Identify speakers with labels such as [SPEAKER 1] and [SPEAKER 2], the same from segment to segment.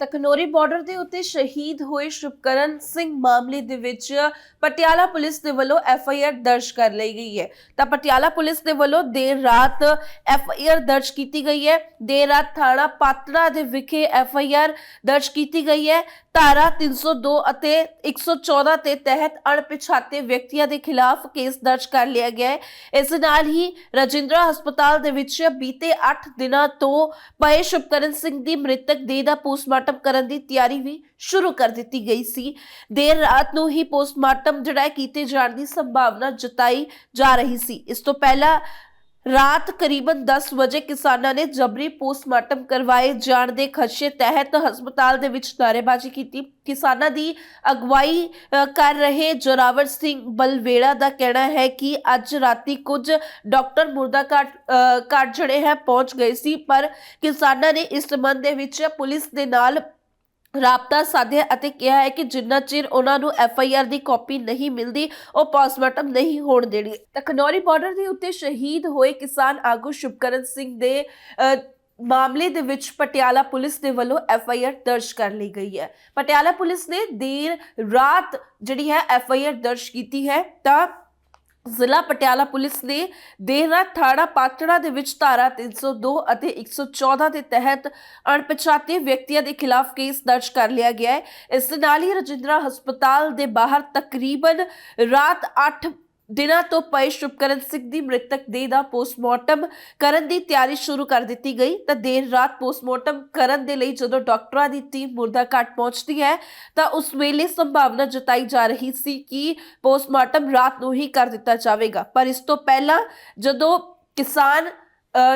[SPEAKER 1] ਤਕਨੋਰੀ border ਦੇ ਉੱਤੇ ਸ਼ਹੀਦ ਹੋਏ ਸ਼ੁਭਕਰਨ ਸਿੰਘ ਮਾਮਲੇ ਦੇ ਵਿੱਚ ਪਟਿਆਲਾ ਪੁਲਿਸ ਦੇ ਵੱਲੋਂ ਐਫ ਆਈ ਆਰ ਦਰਜ ਕਰ ਲਈ ਗਈ ਹੈ। ਤਾਂ ਪਟਿਆਲਾ ਪੁਲਿਸ ਦੇ ਵੱਲੋਂ ਦੇਰ ਰਾਤ ਐਫ ਆਈ ਆਰ ਦਰਜ ਕੀਤੀ ਗਈ ਹੈ। ਦੇਰ ਰਾਤ ਥਾਣਾ ਪਾਤੜਾ ਦੇ ਵਿਖੇ ਐਫ ਆਈ ਆਰ ਦਰਜ ਕੀਤੀ ਗਈ ਹੈ। ਧਾਰਾ 302 ਅਤੇ 114 ਦੇ ਤਹਿਤ ਅਣਪਛਾਤੇ ਵਿਅਕਤੀਆਂ ਦੇ ਖਿਲਾਫ ਕੇਸ ਦਰਜ ਕਰ ਲਿਆ ਗਿਆ ਹੈ। ਇਸ ਨਾਲ ਹੀ ਰਜਿੰਦਰਾ ਹਸਪਤਾਲ ਦੇ ਵਿੱਚ ਬੀਤੇ 8 ਦਿਨਾਂ ਤੋਂ ਪਏ ਸ਼ੁਭਕਰਨ ਸਿੰਘ ਦੀ ਮ੍ਰਿਤਕ ਦੇਹ ਦਾ ਪੋਸਟਮਾਰਟਮ ਕਰਨ ਦੀ ਤਿਆਰੀ ਵੀ ਸ਼ੁਰੂ ਕਰ ਦਿੱਤੀ ਗਈ ਸੀ। ਦੇਰ ਰਾਤ ਨੂੰ ਹੀ ਪੋਸਟਮਾਰਟਮ ਜਿਹੜਾ ਕੀਤੇ ਜਾਣ ਦੀ ਸੰਭਾਵਨਾ ਜਤਾਈ ਜਾ ਰਹੀ ਸੀ। ਇਸ ਤੋਂ ਪਹਿਲਾਂ ਰਾਤ ਕਰੀਬਨ 10 ਵਜੇ ਕਿਸਾਨਾਂ ਨੇ ਜਬਰੀ ਪੋਸਟਮਾਰਟਮ ਕਰਵਾਏ ਜਾਣ ਦੇ ਖਦਸ਼ੇ ਤਹਿਤ ਹਸਪਤਾਲ ਦੇ ਵਿੱਚ ਨਾਅਰੇਬਾਜ਼ੀ ਕੀਤੀ। ਕਿਸਾਨਾਂ ਦੀ ਅਗਵਾਈ ਕਰ ਰਹੇ ਜੋਰਾਵਰ ਸਿੰਘ ਬਲਵੇੜਾ ਦਾ ਕਹਿਣਾ ਹੈ ਕਿ ਅੱਜ ਰਾਤੀ ਕੁਝ ਡਾਕਟਰ ਮੁਰਦਾ ਘਾਟ ਅ, ਜਿਹੜੇ ਹੈ ਪਹੁੰਚ ਗਏ ਸੀ ਪਰ ਕਿਸਾਨਾਂ ਨੇ ਇਸ ਸੰਬੰਧ ਦੇ ਵਿੱਚ ਪੁਲਿਸ ਦੇ ਨਾਲ ਰਾਬਤਾ ਸਾਧਿਆ ਅਤੇ ਕਿਹਾ ਹੈ ਕਿ ਜਿੰਨਾ ਚਿਰ ਉਹਨਾਂ ਨੂੰ ਐਫ ਆਈ ਆਰ ਦੀ ਕਾਪੀ ਨਹੀਂ ਮਿਲਦੀ, ਉਹ ਪੋਸਟਮਾਰਟਮ ਨਹੀਂ ਹੋਣ ਦੇਣੀ। ਤਖਨੌਰੀ ਬਾਰਡਰ ਦੇ ਉੱਤੇ ਸ਼ਹੀਦ ਹੋਏ ਕਿਸਾਨ ਆਗੂ ਸ਼ੁਭਕਰਨ ਸਿੰਘ ਦੇ ਮਾਮਲੇ ਦੇ ਵਿੱਚ ਪਟਿਆਲਾ ਪੁਲਿਸ ਦੇ ਵੱਲੋਂ ਐਫ ਆਈ ਆਰ ਦਰਜ ਕਰ ਲਈ ਗਈ ਹੈ। ਪਟਿਆਲਾ ਪੁਲਿਸ ਨੇ ਦੇਰ ਰਾਤ ਜਿਹੜੀ ਹੈ ਐਫ ਆਈ ਆਰ ਦਰਜ ਕੀਤੀ ਹੈ, ਤਾਂ ਜ਼ਿਲ੍ਹਾ ਪਟਿਆਲਾ ਪੁਲਿਸ ਨੇ ਦੇਰ ਰਾਤ ਥਾਣਾ ਪਾਤੜਾ ਦੇ ਵਿੱਚ ਧਾਰਾ 302 ਅਤੇ 114 ਦੇ ਤਹਿਤ ਅਣਪਛਾਤੇ ਵਿਅਕਤੀਆਂ ਦੇ ਖਿਲਾਫ ਕੇਸ ਦਰਜ ਕਰ ਲਿਆ ਗਿਆ ਹੈ। ਇਸ ਦੇ ਨਾਲ ਹੀ ਰਜਿੰਦਰਾ ਹਸਪਤਾਲ ਦੇ ਬਾਹਰ ਤਕਰੀਬਨ ਰਾਤ 8 ਦਿਨਾਂ ਤੋਂ ਪਏ ਸ਼ੁਭਕਰਨ ਸਿੰਘ ਦੀ ਮ੍ਰਿਤਕ ਦੇਹ ਦਾ ਪੋਸਟਮਾਰਟਮ ਕਰਨ ਦੀ ਤਿਆਰੀ ਸ਼ੁਰੂ ਕਰ ਦਿੱਤੀ ਗਈ। ਤਾਂ ਦੇਰ ਰਾਤ ਪੋਸਟਮਾਰਟਮ ਕਰਨ ਦੇ ਲਈ ਜਦੋਂ ਡਾਕਟਰਾਂ ਦੀ ਟੀਮ ਮੁਰਦਾ ਘਾਟ ਪਹੁੰਚਦੀ ਹੈ, ਤਾਂ ਉਸ ਵੇਲੇ ਸੰਭਾਵਨਾ ਜਤਾਈ ਜਾ ਰਹੀ ਸੀ ਕਿ ਪੋਸਟਮਾਰਟਮ ਰਾਤ ਨੂੰ ਹੀ ਕਰ ਦਿੱਤਾ ਜਾਵੇਗਾ। ਪਰ ਇਸ ਤੋਂ ਪਹਿਲਾਂ ਜਦੋਂ ਕਿਸਾਨ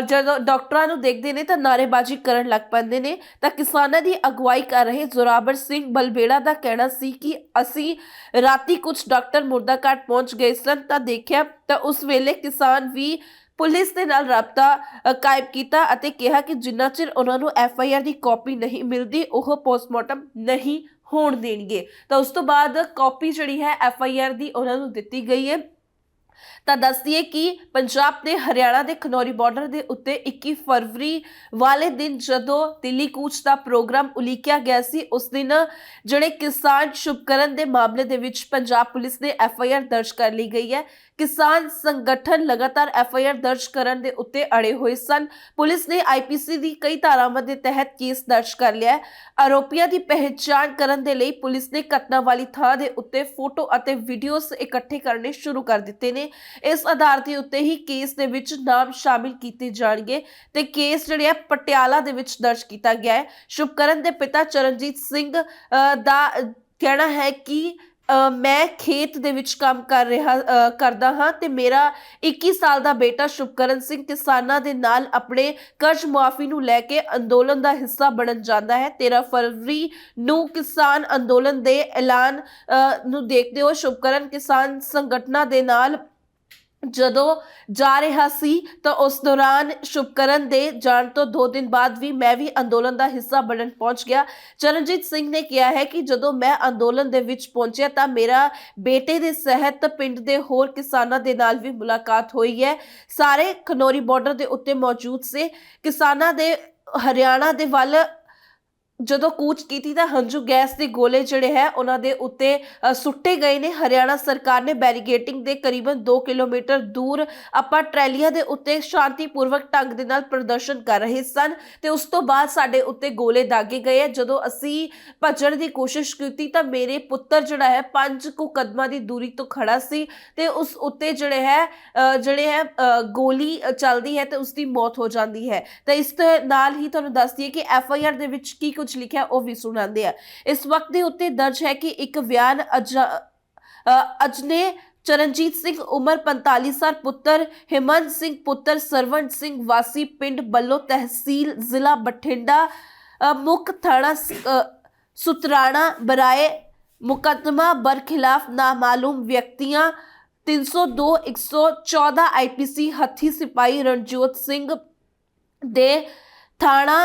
[SPEAKER 1] ਜਦੋਂ ਡਾਕਟਰਾਂ ਨੂੰ ਦੇਖਦੇ ਨੇ ਤਾਂ ਨਾਅਰੇਬਾਜ਼ੀ ਕਰਨ ਲੱਗ ਪੈਂਦੇ ਨੇ, ਤਾਂ ਕਿਸਾਨਾਂ ਦੀ ਅਗਵਾਈ ਕਰ ਰਹੇ ਜ਼ੋਰਾਬਰ ਸਿੰਘ ਬਲਬੇੜਾ ਦਾ ਕਹਿਣਾ ਸੀ ਕਿ ਅਸੀਂ ਰਾਤੀ ਕੁਝ ਡਾਕਟਰ ਮੁਰਦਾ ਘਾਟ ਪਹੁੰਚ ਗਏ ਸਨ ਤਾਂ ਦੇਖਿਆ ਤਾਂ ਉਸ ਵੇਲੇ ਕਿਸਾਨ ਵੀ ਪੁਲਿਸ ਦੇ ਨਾਲ ਰਾਬਤਾ ਕਾਇਮ ਕੀਤਾ ਅਤੇ ਕਿਹਾ ਕਿ ਜਿੰਨਾ ਚਿਰ ਉਹਨਾਂ ਨੂੰ ਐਫ ਆਈ ਆਰ ਦੀ ਕਾਪੀ ਨਹੀਂ ਮਿਲਦੀ, ਉਹ ਪੋਸਟਮਾਰਟਮ ਨਹੀਂ ਹੋਣ ਦੇਣਗੇ। ਤਾਂ ਉਸ ਤੋਂ ਬਾਅਦ ਕਾਪੀ ਜਿਹੜੀ ਹੈ, ਐਫ ਆਈ ਆਰ ਦੀ ਉਹਨਾਂ ਨੂੰ ਦਿੱਤੀ ਗਈ ਹੈ। ਤਾਂ ਦੱਸਦੀਏ ਕਿ ਪੰਜਾਬ ਤੇ ਹਰਿਆਣਾ ਦੇ ਖਨੌਰੀ ਬਾਰਡਰ ਦੇ ਉੱਤੇ 21 ਫਰਵਰੀ ਵਾਲੇ ਦਿਨ ਜਦੋਂ ਦਿੱਲੀ ਕੂਚ ਦਾ ਪ੍ਰੋਗਰਾਮ ਉਲੀਕਿਆ ਗਿਆ ਸੀ, ਉਸ ਦਿਨ ਜਿਹੜੇ ਕਿਸਾਨ ਸ਼ੁਭਕਰਨ ਦੇ ਮਾਮਲੇ ਦੇ ਵਿੱਚ ਪੰਜਾਬ ਪੁਲਿਸ ਨੇ ਐਫ ਆਈ ਆਰ ਦਰਜ ਕਰ ਲਈ ਗਈ ਹੈ। ਕਿਸਾਨ ਸੰਗਠਨ ਲਗਾਤਾਰ ਐਫ ਆਈ ਆਰ ਦਰਜ ਕਰਨ ਦੇ ਉੱਤੇ ਅੜੇ ਹੋਏ ਸਨ। ਪੁਲਿਸ ਨੇ ਆਈਪੀਸੀ ਦੀ ਕਈ ਧਾਰਾਵਾਂ ਦੇ ਤਹਿਤ ਕੇਸ ਦਰਜ ਕਰ ਲਿਆ ਹੈ। ਆਰੋਪੀਆਂ ਦੀ ਪਹਿਚਾਣ ਕਰਨ ਦੇ ਲਈ ਪੁਲਿਸ ਨੇ ਘਟਨਾ ਵਾਲੀ ਥਾਂ ਦੇ ਉੱਤੇ ਫੋਟੋ ਅਤੇ ਵੀਡੀਓਜ਼ ਇਕੱਠੇ ਕਰਨੇ ਸ਼ੁਰੂ ਕਰ ਦਿੱਤੇ ਨੇ। ਇਸ ਆਧਾਰ ਦੇ ਉੱਤੇ ਹੀ ਕੇਸ ਦੇ ਵਿੱਚ ਨਾਮ ਸ਼ਾਮਿਲ ਕੀਤੇ ਜਾਣਗੇ ਤੇ ਕੇਸ ਜਿਹੜੇ ਆ ਪਟਿਆਲਾ ਦੇ ਵਿੱਚ ਦਰਜ ਕੀਤਾ ਗਿਆ ਹੈ। ਸ਼ੁਭਕਰਨ ਦੇ ਪਿਤਾ ਚਰਨਜੀਤ ਸਿੰਘ ਦਾ ਕਹਿਣਾ ਹੈ ਕਿ ਮੈਂ ਖੇਤ ਦੇ ਵਿੱਚ ਕੰਮ ਕਰ ਰਿਹਾ ਕਰਦਾ ਹਾਂ ਤੇ ਮੇਰਾ 21 ਸਾਲ ਦਾ ਬੇਟਾ ਸ਼ੁਭਕਰਨ ਸਿੰਘ ਕਿਸਾਨਾਂ ਦੇ ਨਾਲ ਆਪਣੇ ਕਰਜ਼ ਮੁਆਫੀ ਨੂੰ ਲੈ ਕੇ ਅੰਦੋਲਨ ਦਾ ਹਿੱਸਾ ਬਣਨ ਜਾਂਦਾ ਹੈ। 13 ਫਰਵਰੀ ਨੂੰ ਕਿਸਾਨ ਅੰਦੋਲਨ ਦੇ ਐਲਾਨ ਨੂੰ ਦੇਖਦੇ ਹੋਏ ਸ਼ੁਭਕਰਨ ਕਿਸਾਨ ਸੰਗਠਨਾਂ ਦੇ ਨਾਲ ਜਦੋਂ ਜਾ ਰਿਹਾ ਸੀ ਤਾਂ ਉਸ ਦੌਰਾਨ ਸ਼ੁਭਕਰਨ ਦੇ ਜਾਣ ਤੋਂ 2 ਦਿਨ ਬਾਅਦ ਵੀ ਮੈਂ ਵੀ ਅੰਦੋਲਨ ਦਾ ਹਿੱਸਾ ਬਣਨ ਪਹੁੰਚ ਗਿਆ। ਚਰਨਜੀਤ ਸਿੰਘ ਨੇ ਕਿਹਾ ਹੈ ਕਿ ਜਦੋਂ ਮੈਂ ਅੰਦੋਲਨ ਦੇ ਵਿੱਚ ਪਹੁੰਚਿਆ ਤਾਂ ਮੇਰਾ ਬੇਟੇ ਦੇ ਸਹਿਤ ਪਿੰਡ ਦੇ ਹੋਰ ਕਿਸਾਨਾਂ ਦੇ ਨਾਲ ਵੀ ਮੁਲਾਕਾਤ ਹੋਈ ਹੈ। ਸਾਰੇ ਖਨੌਰੀ ਬਾਰਡਰ ਦੇ ਉੱਤੇ ਮੌਜੂਦ ਸੇ। ਕਿਸਾਨਾਂ ਦੇ ਹਰਿਆਣਾ ਦੇ ਵੱਲ ਜਦੋਂ ਕੂਚ ਕੀਤੀ ਤਾਂ ਹੰਝੂ ਗੈਸ ਦੇ ਗੋਲੇ ਜਿਹੜੇ ਹੈ, ਉਹਨਾਂ ਦੇ ਉੱਤੇ ਸੁੱਟੇ ਗਏ ਨੇ। ਹਰਿਆਣਾ ਸਰਕਾਰ ਨੇ ਬੈਰੀਗੇਟਿੰਗ ਦੇ ਕਰੀਬਨ 2 ਕਿਲੋਮੀਟਰ ਦੂਰ ਆਪਾਂ ਟਰੈਲੀਆਂ ਦੇ ਉੱਤੇ ਸ਼ਾਂਤੀਪੂਰਵਕ ਢੰਗ ਦੇ ਨਾਲ ਪ੍ਰਦਰਸ਼ਨ ਕਰ ਰਹੇ ਸਨ ਤੇ ਉਸ ਤੋਂ ਬਾਅਦ ਸਾਡੇ ਉੱਤੇ ਗੋਲੇ ਦਾਗੇ ਗਏ। ਹੈ ਜਦੋਂ ਅਸੀਂ ਭੱਜਣ ਦੀ ਕੋਸ਼ਿਸ਼ ਕੀਤੀ ਤਾਂ ਮੇਰੇ ਪੁੱਤਰ ਜਿਹੜਾ ਹੈ 5 ਕੁ ਕਦਮਾਂ ਦੀ ਦੂਰੀ ਤੋਂ ਖੜਾ ਸੀ ਤੇ ਉਸ ਉੱਤੇ ਜਿਹੜੇ ਹੈ ਜਿਹੜੇ ਹੈ ਗੋਲੀ ਚੱਲਦੀ ਹੈ ਤੇ ਉਸ ਦੀ ਮੌਤ ਹੋ ਜਾਂਦੀ ਹੈ। ਤਾਂ ਇਸ ਨਾਲ ਹੀ ਤੁਹਾਨੂੰ ਦੱਸ ਦਈਏ ਕਿ ਐਫ ਆਈ ਆਰ ਦੇ ਵਿੱਚ ਕੀ ਕੁਝ ਲਿਖਿਆ ਉਹ ਵੀ ਸੁਣਾਉਂਦੇ ਆ। ਇਸ ਵਕਤ ਦੇ ਉੱਤੇ ਦਰਜ ਹੈ ਕਿ ਇੱਕ ਬਿਆਨ ਅਜ ਅ, ਅਜਨੇ ਚਰਨਜੀਤ ਸਿੰਘ ਉਮਰ 45 ਸਾਲ ਪੁੱਤਰ ਹਿਮੰਤ ਸਿੰਘ ਪੁੱਤਰ ਸਰਵਣ ਸਿੰਘ ਵਾਸੀ ਪਿੰਡ ਬੱਲੋ ਤਹਿਸੀਲ ਜ਼ਿਲ੍ਹਾ ਬਠਿੰਡਾ ਮੁੱਖ ਥਾਣਾ ਸੁਤਰਾਣਾ ਬਰਾਏ ਮੁਕੱਦਮਾ ਬਰਖਿਲਾਫ ਨਾਮਾਲੂਮ ਵਿਅਕਤੀਆਂ 302 114 ਆਈਪੀਸੀ ਹੱਥੀ ਸਿਪਾਹੀ ਰਣਜੋਤ ਸਿੰਘ ਦੇ ਥਾਣਾ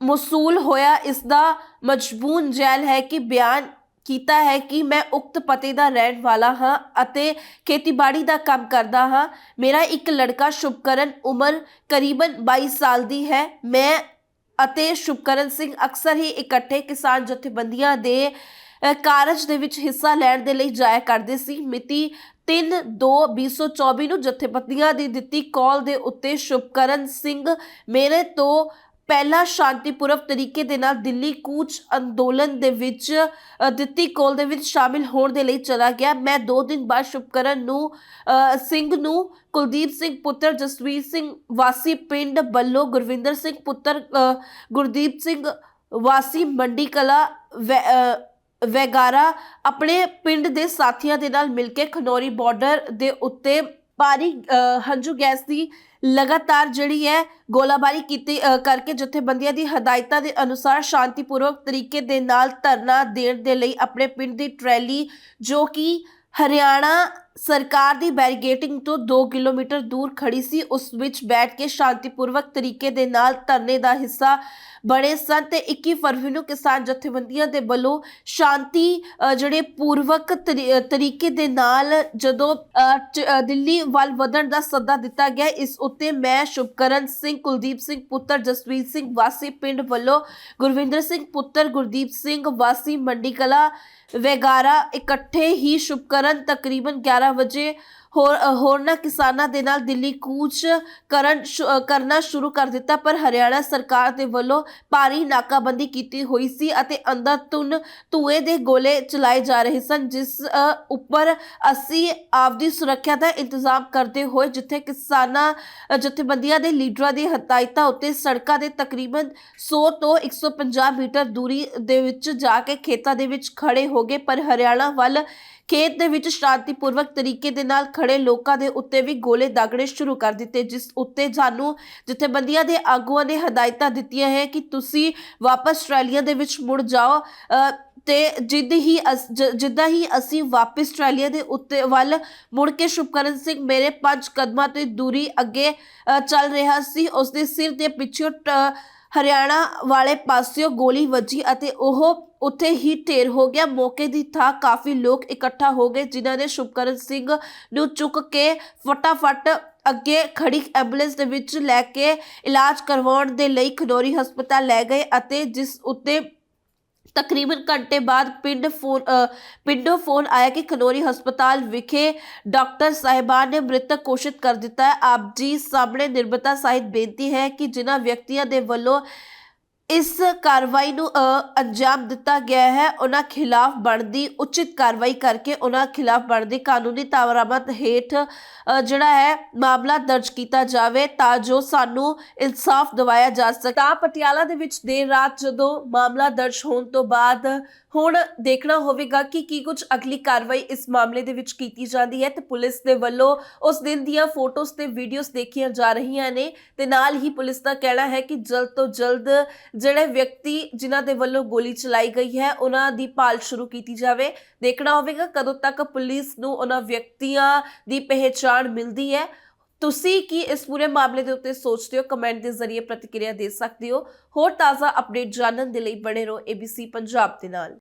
[SPEAKER 1] ਮਸੂਲ ਹੋਇਆ ਇਸ ਦਾ ਮਜਬੂਨ ਜੈਲ ਹੈ ਕਿ ਬਿਆਨ ਕੀਤਾ ਹੈ ਕਿ ਮੈਂ ਉਕਤ ਪਤੇ ਦਾ ਰਹਿਣ ਵਾਲਾ ਹਾਂ ਅਤੇ ਖੇਤੀਬਾੜੀ ਦਾ ਕੰਮ ਕਰਦਾ ਹਾਂ। ਮੇਰਾ ਇੱਕ ਲੜਕਾ ਸ਼ੁਭਕਰਨ ਉਮਰ ਕਰੀਬਨ 22 ਸਾਲ ਦੀ ਹੈ। ਮੈਂ ਅਤੇ ਸ਼ੁਭਕਰਨ ਸਿੰਘ ਅਕਸਰ ਹੀ ਇਕੱਠੇ ਕਿਸਾਨ ਜਥੇਬੰਦੀਆਂ ਦੇ ਕਾਰਜ ਦੇ ਵਿੱਚ ਹਿੱਸਾ ਲੈਣ ਦੇ ਲਈ ਜਾਇਆ ਕਰਦੇ ਸੀ। ਮਿਤੀ 3/2/2024 ਨੂੰ ਜਥੇਬੰਦੀਆਂ ਦੀ ਦਿੱਤੀ ਕਾਲ ਦੇ ਉੱਤੇ ਸ਼ੁਭਕਰਨ ਸਿੰਘ ਮੇਰੇ ਤੋਂ ਪਹਿਲਾ ਸ਼ਾਂਤੀਪੂਰਵ ਤਰੀਕੇ ਦੇ ਨਾਲ ਦਿੱਲੀ ਕੂਚ ਅੰਦੋਲਨ ਦੇ ਵਿੱਚ ਦਿੱਤੀ ਕੋਲ ਦੇ ਵਿੱਚ ਸ਼ਾਮਿਲ ਹੋਣ ਦੇ ਲਈ ਚਲਾ ਗਿਆ। ਮੈਂ 2 ਦਿਨ ਬਾਅਦ ਸ਼ੁਭਕਰਨ ਨੂੰ ਸਿੰਘ ਨੂੰ ਕੁਲਦੀਪ ਸਿੰਘ ਪੁੱਤਰ ਜਸਵੀਰ ਸਿੰਘ ਵਾਸੀ ਪਿੰਡ ਬੱਲੋ ਗੁਰਵਿੰਦਰ ਸਿੰਘ ਪੁੱਤਰ ਗੁਰਦੀਪ ਸਿੰਘ ਵਾਸੀ ਮੰਡੀ ਕਲਾ ਵੈ- ਵੈਗਾਰਾ ਆਪਣੇ ਪਿੰਡ ਦੇ ਸਾਥੀਆਂ ਦੇ ਨਾਲ ਮਿਲ ਕੇ ਖਨੌਰੀ ਬਾਰਡਰ ਦੇ ਉੱਤੇ ਭਾਰੀ ਹੰਝੂ ਗੈਸ ਦੀ ਲਗਾਤਾਰ ਜਿਹੜੀ ਹੈ ਗੋਲਾਬਾਰੀ ਕੀਤੀ ਕਰਕੇ ਜਥੇਬੰਦੀਆਂ ਦੀ ਹਦਾਇਤਾਂ ਦੇ ਅਨੁਸਾਰ ਸ਼ਾਂਤੀਪੂਰਵਕ ਤਰੀਕੇ ਦੇ ਨਾਲ ਧਰਨਾ ਦੇਣ ਦੇ ਲਈ ਆਪਣੇ ਪਿੰਡ ਦੀ ਟਰੈਲੀ ਜੋ ਕਿ ਹਰਿਆਣਾ ਸਰਕਾਰ ਦੀ ਬੈਰੀਗੇਟਿੰਗ ਤੋਂ 2 ਕਿਲੋਮੀਟਰ ਦੂਰ ਖੜੀ ਸੀ, ਉਸ ਵਿੱਚ ਬੈਠ ਕੇ ਸ਼ਾਂਤੀਪੂਰਵਕ ਤਰੀਕੇ ਦੇ ਨਾਲ ਧਰਨੇ ਦਾ ਹਿੱਸਾ ਬਣੇ ਸਨ ਤੇ 21 ਫਰਵਰੀ ਨੂੰ ਕਿਸਾਨ ਜਥੇਬੰਦੀਆਂ ਦੇ ਵੱਲੋਂ ਸ਼ਾਂਤੀ ਜਿਹੜੇ ਪੂਰਵਕ ਤਰੀਕੇ ਦੇ ਨਾਲ ਜਦੋਂ ਦਿੱਲੀ ਵੱਲ ਵਧਣ ਦਾ ਸੱਦਾ ਦਿੱਤਾ ਗਿਆ, ਇਸ ਉੱਤੇ ਮੈਂ ਸ਼ੁਭਕਰਨ ਸਿੰਘ, ਕੁਲਦੀਪ ਸਿੰਘ ਪੁੱਤਰ, ਜਸਵੀਰ ਸਿੰਘ ਵਾਸੀ ਪਿੰਡ ਵੱਲੋਂ ਗੁਰਵਿੰਦਰ ਸਿੰਘ ਪੁੱਤਰ, ਗੁਰਦੀਪ ਸਿੰਘ ਵਾਸੀ ਮੰਡੀ ਕਲਾ ਵੈਗਾਰਾ ਇਕੱਠੇ ਹੀ ਸ਼ੁਭਕਰਨ ਤਕਰੀਬਨ 11 ਵਜੇ ਹੋਰ ਅ, ਕਿਸਾਨਾਂ ਦੇ ਨਾਲ ਦਿੱਲੀ ਕੂਚ ਕਰਨ ਕਰਨਾ ਸ਼ੁਰੂ ਕਰ ਦਿੱਤਾ ਪਰ ਹਰਿਆਣਾ ਸਰਕਾਰ ਦੇ ਵੱਲੋਂ ਭਾਰੀ ਨਾਕਾਬੰਦੀ ਕੀਤੀ ਹੋਈ ਸੀ ਅਤੇ ਅੰਦਰ ਤੁਨ ਧੂਏ ਦੇ ਗੋਲੇ ਚਲਾਏ ਜਾ ਰਹੇ ਸਨ ਜਿਸ ਉੱਪਰ ਅਸੀਂ ਆਪਦੀ ਸੁਰੱਖਿਆ ਦਾ ਇੰਤਜ਼ਾਮ ਕਰਦੇ ਹੋਏ ਜਿੱਥੇ ਕਿਸਾਨਾਂ ਜਥੇਬੰਦੀਆਂ ਦੇ ਲੀਡਰਾਂ ਦੀ ਹਦਾਇਤਾਂ ਉੱਤੇ ਸੜਕਾਂ ਦੇ ਤਕਰੀਬਨ 100 ਤੋਂ 150 ਮੀਟਰ ਦੂਰੀ ਦੇ ਵਿੱਚ ਜਾ ਕੇ ਖੇਤਾਂ ਦੇ ਵਿੱਚ ਖੜੇ ਹੋ ਗਏ ਪਰ ਹਰਿਆਣਾ ਵੱਲ ਖੇਤ ਦੇ ਵਿੱਚ ਸ਼ਾਂਤੀਪੂਰਵਕ ਤਰੀਕੇ ਦੇ ਨਾਲ ਖੜੇ ਲੋਕਾਂ ਦੇ ਉੱਤੇ ਵੀ ਗੋਲੇ ਦਾਗਣੇ ਸ਼ੁਰੂ ਕਰ ਦਿੱਤੇ ਜਿਸ ਉੱਤੇ ਸਾਨੂੰ ਜਥੇਬੰਦੀਆਂ ਦੇ ਆਗੂਆਂ ਨੇ ਹਦਾਇਤਾਂ ਦਿੱਤੀਆਂ ਹੈ ਕਿ ਤੁਸੀਂ ਵਾਪਸ ਆਸਟ੍ਰੇਲੀਆ ਦੇ ਵਿੱਚ ਮੁੜ ਜਾਓ। ਅ, ਤੇ ਜਿੱਦ ਹੀ ਅਸ- ਜਿੱਦਾਂ ਹੀ ਅਸੀਂ ਵਾਪਸ ਆਸਟ੍ਰੇਲੀਆ ਦੇ ਉੱਤੇ ਵੱਲ ਮੁੜ ਕੇ ਸ਼ੁਭਕਰਨ ਸਿੰਘ ਮੇਰੇ ਪੰਜ ਕਦਮਾਂ 'ਤੇ ਦੂਰੀ ਅੱਗੇ ਚੱਲ ਰਿਹਾ ਸੀ ਉਸ ਦੇ ਸਿਰ ਦੇ ਪਿੱਛੇ ਹਰਿਆਣਾ ਵਾਲੇ ਪਾਸਿਓਂ ਗੋਲੀ ਵੱਜੀ ਅਤੇ ਉਹ ਉੱਥੇ ਹੀ ਢੇਰ ਹੋ ਗਿਆ। ਮੌਕੇ ਦੀ ਥਾਂ ਕਾਫੀ ਲੋਕ ਇਕੱਠਾ ਹੋ ਗਏ, ਜਿਨ੍ਹਾਂ ਨੇ ਸ਼ੁਭਕਰਨ ਸਿੰਘ ਨੂੰ ਚੁੱਕ ਕੇ ਫਟਾਫਟ ਅੱਗੇ ਖੜੀ ਐਂਬੂਲੈਂਸ ਦੇ ਵਿੱਚ ਲੈ ਕੇ ਇਲਾਜ ਕਰਵਾਉਣ ਦੇ ਲਈ ਖਨੌਰੀ ਹਸਪਤਾਲ ਲੈ ਗਏ ਅਤੇ ਜਿਸ ਉੱਤੇ ਤਕਰੀਬਨ ਘੰਟੇ ਬਾਅਦ ਪਿੰਡ ਫੋਨ ਪਿੰਡੋਂ ਫੋਨ ਆਇਆ ਕਿ ਖਨੌਰੀ ਹਸਪਤਾਲ ਵਿਖੇ ਡਾਕਟਰ ਸਾਹਿਬਾਨ ਨੇ ਮ੍ਰਿਤਕ ਘੋਸ਼ਿਤ ਕਰ ਦਿੱਤਾ ਹੈ। ਆਪ ਜੀ ਸਾਹਮਣੇ ਨਿਰਭਤਾ ਸਾਹਿਤ ਬੇਨਤੀ ਹੈ ਕਿ ਜਿਨ੍ਹਾਂ ਵਿਅਕਤੀਆਂ ਦੇ ਵੱਲੋਂ ਇਸ ਕਾਰਵਾਈ ਨੂੰ ਅ, ਅੰਜਾਮ ਦਿੱਤਾ ਗਿਆ ਹੈ। ਉਹਨਾਂ ਖਿਲਾਫ ਬਣਦੀ ਉਚਿਤ ਕਾਰਵਾਈ ਕਰਕੇ ਉਹਨਾਂ ਖਿਲਾਫ ਬਣਦੀ ਕਾਨੂੰਨੀ ਧਾਰਾਵਾਂ ਹੇਠ ਅ, ਜਿਹੜਾ ਹੈ ਮਾਮਲਾ ਦਰਜ ਕੀਤਾ ਜਾਵੇ ਤਾਂ ਜੋ ਸਾਨੂੰ ਇਨਸਾਫ ਦਿਵਾਇਆ ਜਾ ਸਕੇ। ਤਾਂ ਪਟਿਆਲਾ ਦੇ ਵਿੱਚ ਦੇਰ ਰਾਤ ਜਦੋਂ ਮਾਮਲਾ ਦਰਜ ਹੋਣ ਤੋਂ ਬਾਅਦ ਹੁਣ ਦੇਖਣਾ ਹੋਵੇਗਾ ਕਿ ਕੀ ਕੁਝ ਅਗਲੀ ਕਾਰਵਾਈ ਇਸ ਮਾਮਲੇ ਦੇ ਵਿੱਚ ਕੀਤੀ ਜਾਂਦੀ ਹੈ ਤੇ ਪੁਲਿਸ ਦੇ ਵੱਲੋਂ ਉਸ ਦਿਨ ਦੀਆਂ ਫੋਟੋਜ਼ ਤੇ ਵੀਡੀਓਜ਼ ਦੇਖੀਆਂ ਜਾ ਰਹੀਆਂ ਨੇ ਤੇ ਨਾਲ ਹੀ ਪੁਲਿਸ ਦਾ ਕਹਿਣਾ ਹੈ ਕਿ ਜਲਦ ਤੋਂ ਜਲਦ ਜਿਹੜੇ ਵਿਅਕਤੀ ਜਿਨ੍ਹਾਂ ਦੇ ਵੱਲੋਂ ਗੋਲੀ ਚਲਾਈ ਗਈ ਹੈ, ਉਹਨਾਂ ਦੀ ਭਾਲ ਸ਼ੁਰੂ ਕੀਤੀ ਜਾਵੇ। ਦੇਖਣਾ ਹੋਵੇਗਾ ਕਦੋਂ ਤੱਕ ਪੁਲਿਸ ਨੂੰ ਉਹਨਾਂ ਵਿਅਕਤੀਆਂ ਦੀ ਪਹਿਚਾਣ ਮਿਲਦੀ ਹੈ। ਤੁਸੀਂ ਕੀ ਇਸ ਪੂਰੇ ਮਾਮਲੇ ਦੇ ਉੱਤੇ ਸੋਚਦੇ ਹੋ? ਕਮੈਂਟ ਦੇ ਜ਼ਰੀਏ ਪ੍ਰਤੀਕਿਰਿਆ ਦੇ ਸਕਦੇ ਹੋ। ਹੋਰ ਤਾਜ਼ਾ ਅਪਡੇਟ ਜਾਣਨ ਦੇ ਲਈ ਬਣੇ ਰਹੋ ABC ਪੰਜਾਬ ਦੇ ਨਾਲ।